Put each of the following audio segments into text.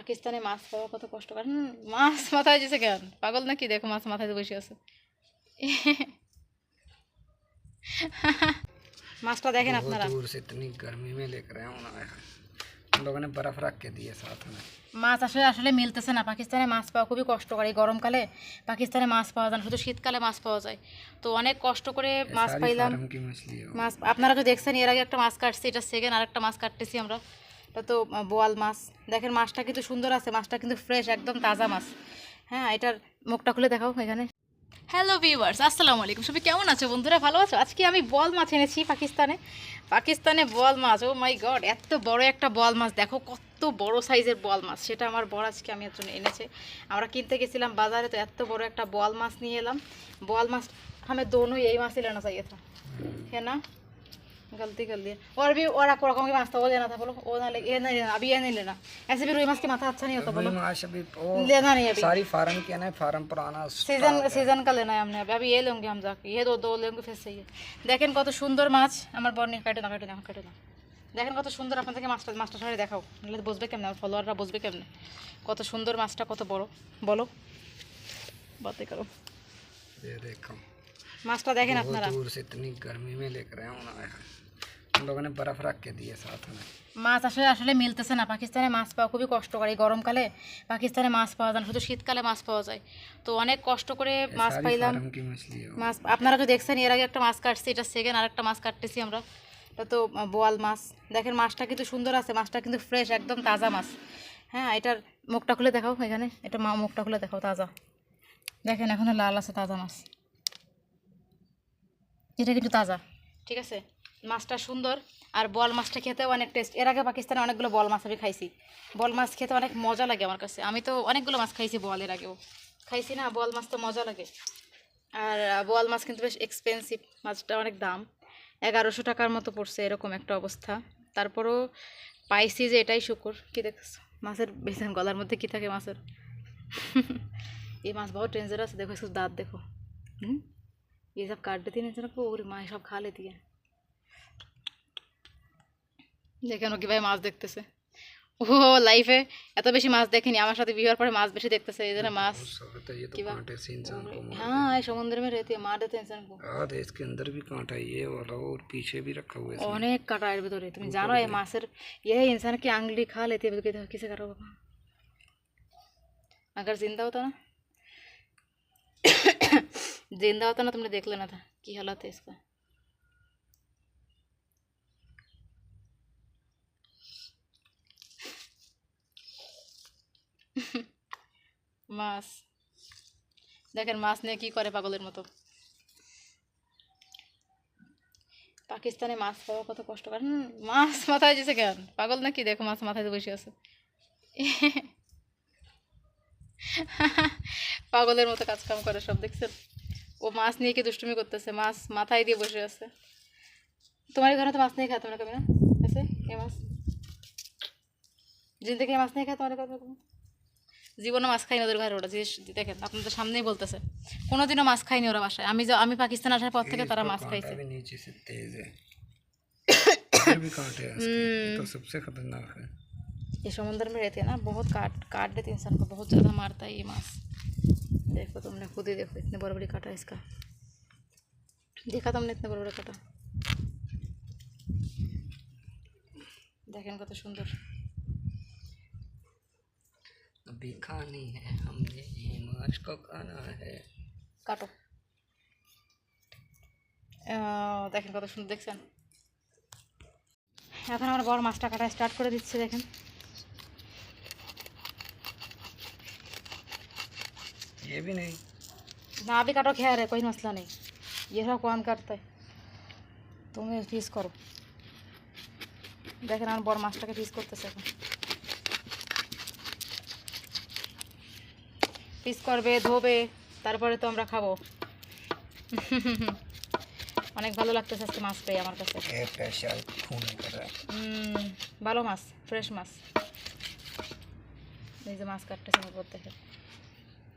পাকিস্তানে মাছ পাওয়া কত কষ্ট করে হুম, মাছ মাথায় যেছে কেন পাগল নাকি দেখো মাছ মাথায় দিয়ে বসে আছে মাছটা দেখেন আপনারা दूर से इतनी गर्मी में लेकर आया हूँ ना मैं हम लोगों ने बर्फ रख के दिए साथ में মাছ আসলে আসলে মিলতেছে না পাকিস্তানে মাছ পাওয়া খুবই কষ্টকর এই গরমকালে পাকিস্তানে মাছ পাওয়া যায় না শুধু শীতকালে মাছ পাওয়া যায় তো অনেক কষ্ট করে মাছ सारी পাইলাম फार्म की मछली है वो। মাছ আপনারা তো দেখছেন এর আগে একটা মাছ কাটছি এটা সেকেন্ড আর একটা মাছ কাটতেছি আমরা এটা তো বোয়াল মাছ। দেখেন মাছটা কিন্তু সুন্দর আছে, মাছটা কিন্তু ফ্রেশ একদম তাজা মাছ। হ্যাঁ এটার মুখটা খুলে দেখাও এখানে। হ্যালো ভিউয়ার্স আসসালামু আলাইকুম। সবাই কেমন আছো? বন্ধুরা ভালো আছো? আজকে আমি বল মাছ এনেছি পাকিস্তানে। পাকিস্তানে বল মাছ ও মাই গড এত বড় একটা বল মাছ। দেখো কত বড় সাইজের বল মাছ। সেটা আমার বড় আজকে আমি এর জন্য এনেছে। আমরা কিনতে গেছিলাম বাজারে, তো এত বড় একটা বল মাছ নিয়ে এলাম। বল মাছ আমি দোনোই এই মাছ এলাম না চাইয়ে থা হ্যাঁ না? गलती कर दी और भी और आपको रकम की माछ था वो लेना था बोलो वो ना ले ये नहीं लेना अभी ये नहीं लेना ऐसे भी रुई माछ की माथा अच्छा नहीं होता वही बोलो माश अभी वो लेना नहीं अभी सारी फार्म की है ना फार्म पुराना सीजन सीजन का लेना है हमने अभी अभी ये लेंगे हम जाके ये दो दो लेंगे फिर सही है দেখেন কত সুন্দর মাছ আমার বর নিয়ে কাটে না কাটে না কাটে না দেখেন কত সুন্দর আপনাদেরকে মাছটা মাছটা সবাই দেখাও নাহলে বুঝবে কেমনে আমার ফলোয়াররা বুঝবে কেমনে কত সুন্দর মাছটা কত বড় বলো বাতে করো ये देखो মাছটা দেখেন बहुत আপনারা दूर से इतनी गर्मी में लेकर आया हूँ ना मैं हम लोगों ने बर्फ रख के दिए साथ में মাছ আসলে আসলে মিলতেছে না পাকিস্তানে মাছ পাওয়া খুবই কষ্টকর এই গরমকালে পাকিস্তানে মাছ পাওয়া যায় না শুধু শীতকালে মাছ পাওয়া যায় তো অনেক কষ্ট করে মাছ सारी পাইলাম फार्म की मछली है वो। মাছ আপনারা তো দেখছেন এর আগে একটা মাছ কাটছি এটা সেকেন্ড আর একটা মাছ কাটতেছি আমরা এটা তো আহ, বোয়াল মাছ দেখেন মাছটা কিন্তু সুন্দর আছে মাছটা কিন্তু ফ্রেশ একদম তাজা মাছ হ্যাঁ এটার মুখটা খুলে দেখাও এখানে এটা মা মুখটা খুলে দেখাও তাজা দেখেন এখনো লাল আছে তাজা মাছ এটা কিন্তু তাজা। ঠিক আছে? মাছটা সুন্দর। আর বল মাছটা খেতে অনেক টেস্ট এর আগে পাকিস্তানে অনেকগুলো বল মাছ আমি খাইছি। বল মাছ খেতে অনেক মজা লাগে আমার কাছে। আমি তো অনেকগুলো মাছ খাইছি বল এর আগেও। খাইছি না, বল মাছ তো মজা লাগে। আর বোয়াল মাছ কিন্তু বেশ এক্সপেন্সিভ মাছটা অনেক দাম। এগারোশো টাকার মতো পড়ছে এরকম একটা অবস্থা। তারপরও পাইছি যে এটাই শুকুর। কী দেখছ? মাছের বেছেন গলার মধ্যে কী থাকে মাছের? এই মাছ বহুত ডেঞ্জারাস দেখো দাঁত দেখো। হুম? ये सब काट देती है ना को और माँ सब खा लेती है দেখেন ও কীভাবে মাছ দেখতেছে ও লাইফে এত বেশি মাছ দেখেনি আমার সাথে বিয়ের পরে माछ বেশি দেখতেছে এই জন্য মাছ सब तो ये तो कि बा- कांटे से इंसान को मार हाँ ये समुद्र में रहती है मार देते हैं इंसान को हाँ तो इसके अंदर भी कांटा है, ये वाला और पीछे भी रखा हुआ है इसमें। অনেক কাটা এর ভিতরে তুমি জানো এই মাছের ये इंसान की आंगली खा लेती है तो किसे करो बाबा अगर जिंदा होता ना जिंदा होता ना तुमने देख लेना था की हालत है इसका মাছ দেখেন মাছ নিয়ে কি করে পাগলের মতো পাকিস্তানে মাছ পাওয়া কত কষ্ট করে হুম, মাছ মাথায় যেছে কেন পাগল নাকি দেখো মাছ মাথায় দিয়ে বসে আছে পাগলের মতো কাজ কাম করে সব দেখছেন ও মাছ নিয়ে কি দুষ্টুমি করতেছে মাছ মাথায় দিয়ে বসে আছে তোমার ঘরে তো মাছ नहीं खाता ना कभी ना ऐसे ये মাছ জিন্দগি মাছ नहीं খায় তোমার ঘরে কখনো? জীবনে মাছ খাইনি ওদের ঘরে ওরা যে দেখেন আপনাদের সামনেই বলতেছে কোনোদিনও মাছ খাইনি ওরা বাসায় আমি যা- আমি পাকিস্তান আসার পর থেকে তারা মাছ খাইছে कांटा भी नीचे से तेज है इधर भी कांटे हैं इसके, ये तो सबसे खतरनाक है ये समुद्र में रहते हैं ना बहुत काट काट देते हैं इंसान को बहुत ज़्यादा मारता है ये मांस देखो तुमने खुद ही देखो इतने बड़े बड़े काटा है इसका देखा तुमने इतने बड़े बड़े काटा देखें कत सुंदर अभी खानी है हमने ये माछ को खाना है কাটো আহ, দেখেন কত সুন্দর দেখছেন এখন আমার বড় মাছটা কাটা স্টার্ট করে দিচ্ছে দেখেন ये भी नहीं না भी काटो खैर है कोई मसला नहीं ये सब कौन काटता है তুমি পিস করো দেখেন আমার বড় মাছটাকে পিস করতেছে এখন পিস করবে ধোবে তারপরে তো আমরা খাবো অনেক ভালো লাগতেছে আজকে মাছ পেয়ে আমার কাছে ये स्पेशल खून कर रहा है হুম, ভালো মাছ ফ্রেশ মাছ এই যে মাছ কাটতেছে আমার বর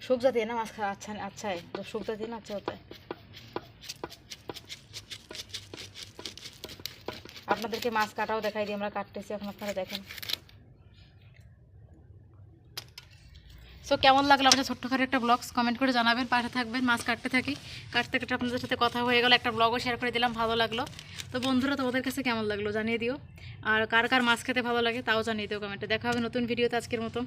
দেখে শুক जाती है ना माछ खा अच्छा अच्छा है जब सूख जाती है ना अच्छा होता है আপনাদেরকে মাছ কাটাও দেখাই দিই আমরা কাটতেছি এখন আপনারা দেখেন সো কেমন লাগলো আমাদের ছোট্টখাটো একটা ব্লগস কমেন্ট করে জানাবেন পাশে থাকবেন মাছ কাটতে থাকি কাটতে কাটতে আপনাদের সাথে কথা হয়ে গেল একটা ব্লগও শেয়ার করে দিলাম ভালো লাগলো তো বন্ধুরা তোমাদের কাছে কেমন লাগলো জানিয়ে দিও আর কার কার মাছ খেতে ভালো লাগে তাও জানিয়ে দিও কমেন্টে দেখা হবে নতুন ভিডিওতে আজকের মতো